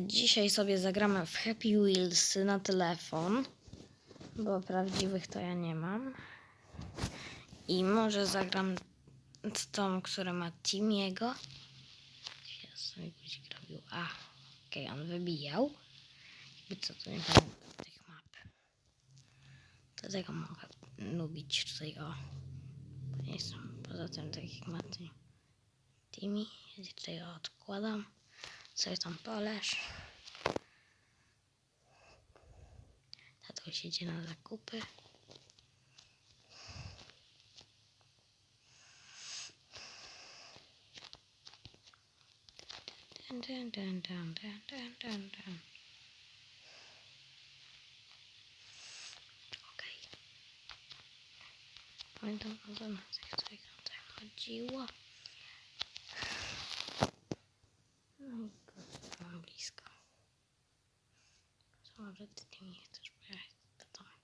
Dzisiaj sobie zagramy w Happy Wheels na telefon, bo prawdziwych to ja nie mam. I może zagram z tą, która ma Timiego. Ja sobie gdzieś robił. A, okej, on wybijał. Jakby co, to nie pamiętam tych map. Dlatego mogę lubić tutaj o. Są poza tym takich map. Timi, ja tutaj odkładam. Sobie tam poleż. Tato siedzi na zakupy. Dun, dun, dun, dun, dun, dun, dun. Okej. Pamiętam o co na tych trójkątach chodziło. No i kurde, mam blisko. Co może ty nie chcesz pojechać do domu?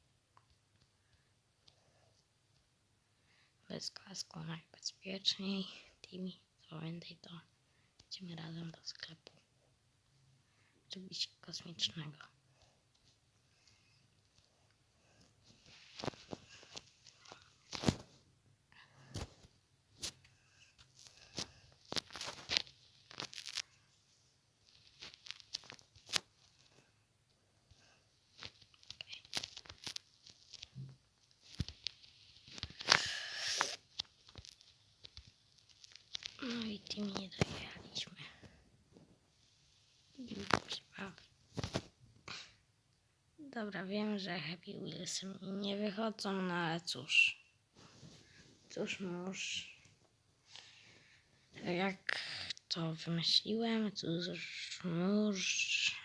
Bez kasku najbezpieczniej. Timi, pamiętaj to. Idziemy razem do sklepu. Czegoś kosmicznego. No i tym nie dojechaliśmy. Sprawy. Dobra, wiem, że Happy Wheels nie wychodzą, no ale cóż. Cóż mórz. Jak to wymyśliłem, cóż mórz.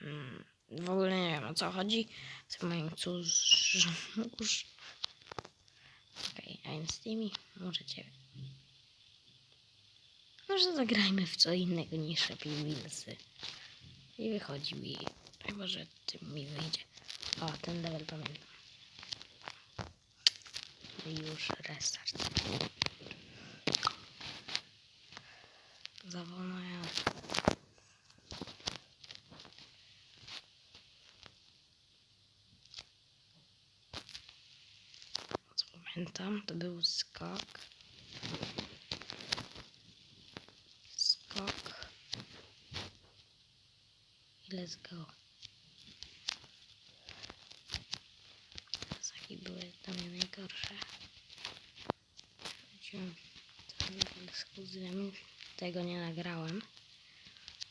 em, W ogóle nie wiem o co chodzi. Z moim cóż mórz. Okej, a więc z tymi możecie może zagrajmy w co innego niż Happy Wheelsy. I wychodzi mi. Chyba, że tym mi wyjdzie. O, ten level pamiętam. I już restart. Za wolno pamiętam, to był skok. Skok. Let's go. Były dla mnie najgorsze. Level z kuzynem. Tego nie nagrałem.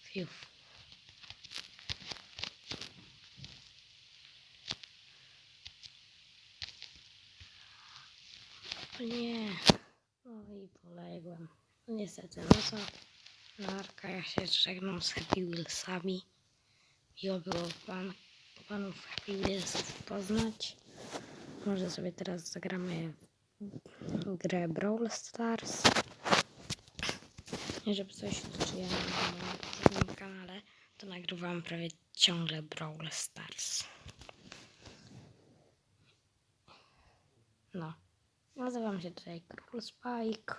Fiuf. Nie. No i poległem. No niestety, no co? Narka, ja się żegnam z Happy Wheelsami. Miło było pan, panów Happy Wheelsów poznać. Może sobie teraz zagramy grę Brawl Stars. Nie żeby coś, czy ja na moim kanale, to nagrywam prawie ciągle Brawl Stars. No. Nazywam się tutaj Król Spike.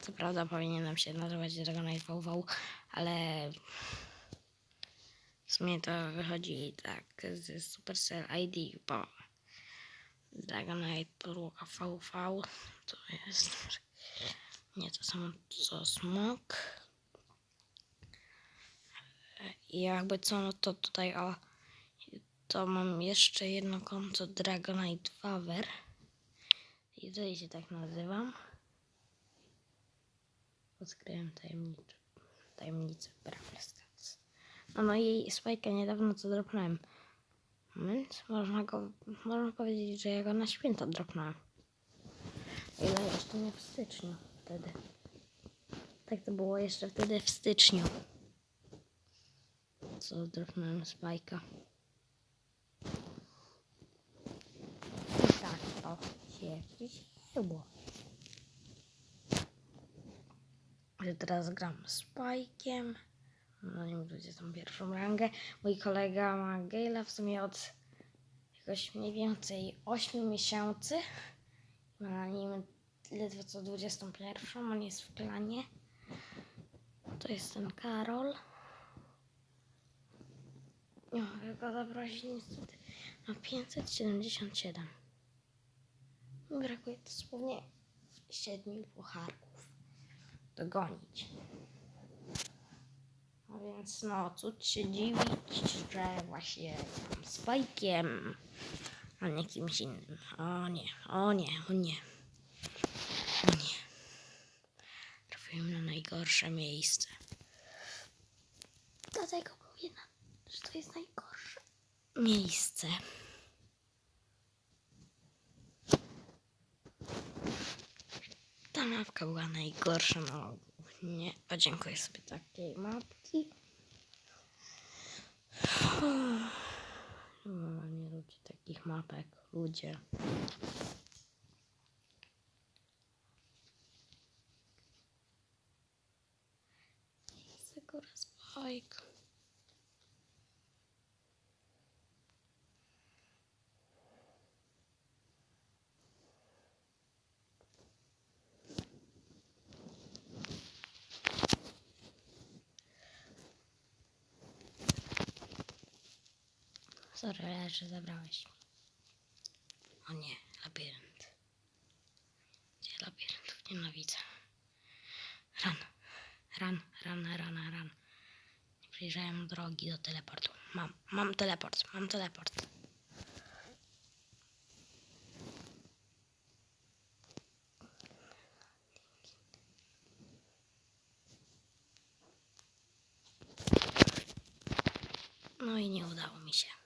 Co prawda powinienem się nazywać Dragonite VV, ale w sumie to wychodzi tak z Supercell ID, bo Dragonite podłoga VV to jest nie to samo co Smok. I jakby co, no to tutaj o to mam jeszcze jedno konto Dragonite Waver. I tutaj się tak nazywam. Odkryłem tajemnicę, tajemnicę Brawl Stars. No, no i Spike'a niedawno co dropnąłem. Moment, można go, można powiedzieć, że ja go na święta dropnąłem. Ile jeszcze nie w styczniu wtedy. Tak to było jeszcze wtedy w styczniu. Co dropnąłem Spike'a. I tak to się wzięło. że teraz gram z Spike'iem. No nim ludzie tą pierwszą rangę. Mój kolega ma Gale'a w sumie od jakoś mniej więcej 8 miesięcy. Ma na nim ledwo co 21. On jest w klanie. To jest ten Karol. Nie mogę go zaprosić niestety. Ma 577. Mi brakuje dosłownie 7 pucharków. Dogonić. A więc no, cóż się dziwić, że właśnie gram z bajkiem, a nie kimś innym. O nie, o nie, o nie. O nie. Trafiłem na najgorsze miejsce. Dlatego mówię, że to jest najgorsze miejsce. Ta mapka była najgorsza na ogół. Nie, podziękuję sobie takiej mapki. Mama nie lubi takich mapek, ludzie. Sakura Spike. Sorry, że zabrałeś. O nie, labirynt. Gdzie labiryntów nienawidzę. Ran, ran, ran, ran, ran. Nie przyjrzałem drogi do teleportu. Mam, mam teleport, mam teleport. No i nie udało mi się.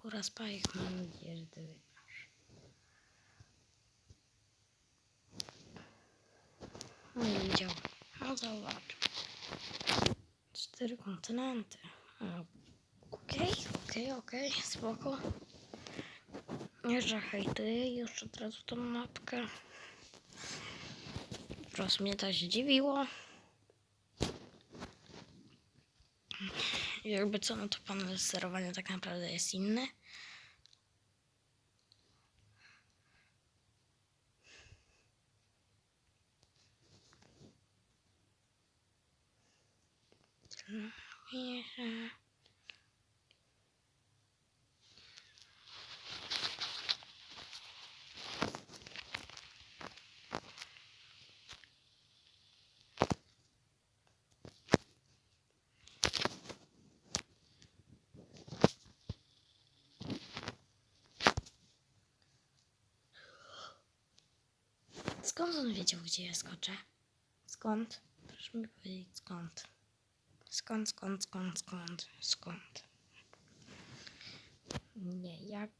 Sakura Spike, mam nadzieję, że ty. No nie widział. No zobacz. Cztery kontynenty. Okej, okej, okej, spoko. Jeszcze hejtuję już od razu tą mapkę. Po prostu mnie to zdziwiło. Jakby co, no to panel sterowania tak naprawdę jest inny. Mierzę. Skąd on wiedział, gdzie ja skoczę? Skąd? Proszę mi powiedzieć skąd. Skąd, skąd, skąd, skąd, skąd? Nie, jak...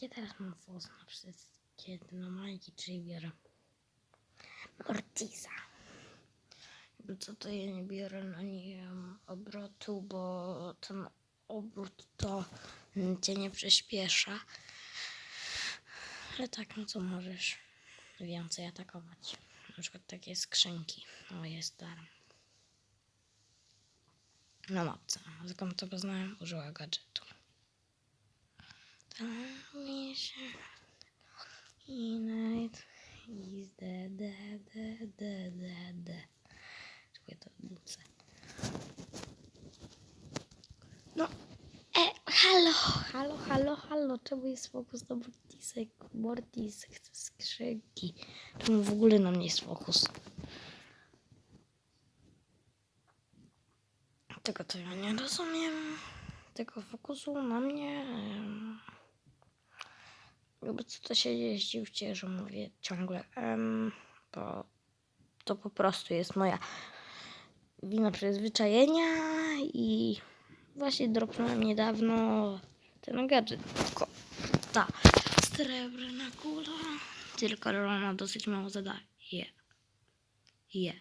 Ja teraz mam włos na wszystkie dynamajki, czyli biorę Mortisa. Jakby Co to ja nie biorę na nie obrotu, bo ten obrót to cię nie przyspiesza. Ale tak, no to możesz więcej atakować. Na przykład takie skrzynki. O, jest darm. Na mapce. Skąd to poznałem? Użyła gadżetu. Tam się Night is the the the the the the. Czekaj, to wrócę. No, e, halo, halo, halo, halo, czemu jest fokus na Mortisek? Mortis chce skrzynki. Czemu w ogóle na mnie jest fokus? Tego to ja nie rozumiem. Tego fokusu na mnie. Jakby co to się jeździł że mówię ciągle. bo to po prostu jest moja wina przyzwyczajenia i właśnie dropnąłem niedawno ten gadżet. Tylko ta Сребрена кула. Телекарона досить мало задай. Є. Є.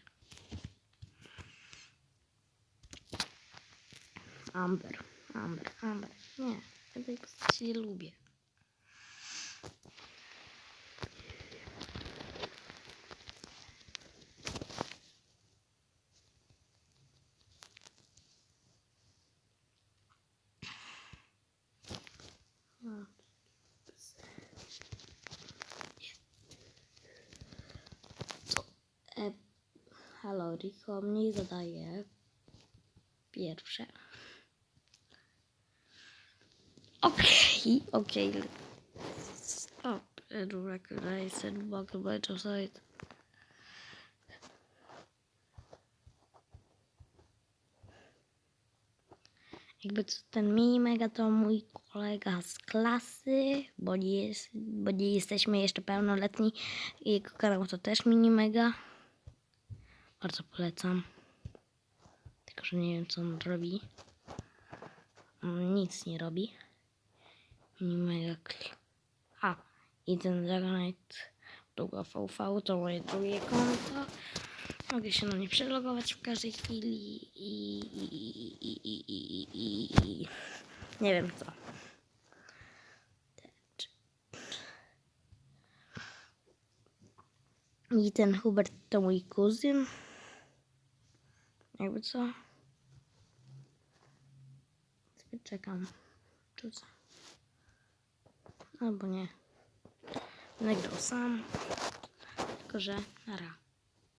Амбер. Амбер. Амбер. Ні, це якось любі. Mm. Rico, mniej zadaje. Pierwsze. Okej, okej. Stop. It recognized walk by the side. Jakby co, ten mini mega to mój kolega z klasy, bo nie, jest, bo nie jesteśmy jeszcze pełnoletni. Jego kanał to też mini mega. Bardzo polecam. Tylko, że nie wiem co on robi. On nic nie robi. Mini mega. A, i ten Dragonite długo VV to moje drugie konto. Mogę się na nie przelogować w każdej chwili i, i, i, i, i, i, i nie wiem co. I ten Hubert to mój kuzyn. Jakby co? Czekam. Rzucę. Albo nie. Nagrał sam. Tylko, że nara.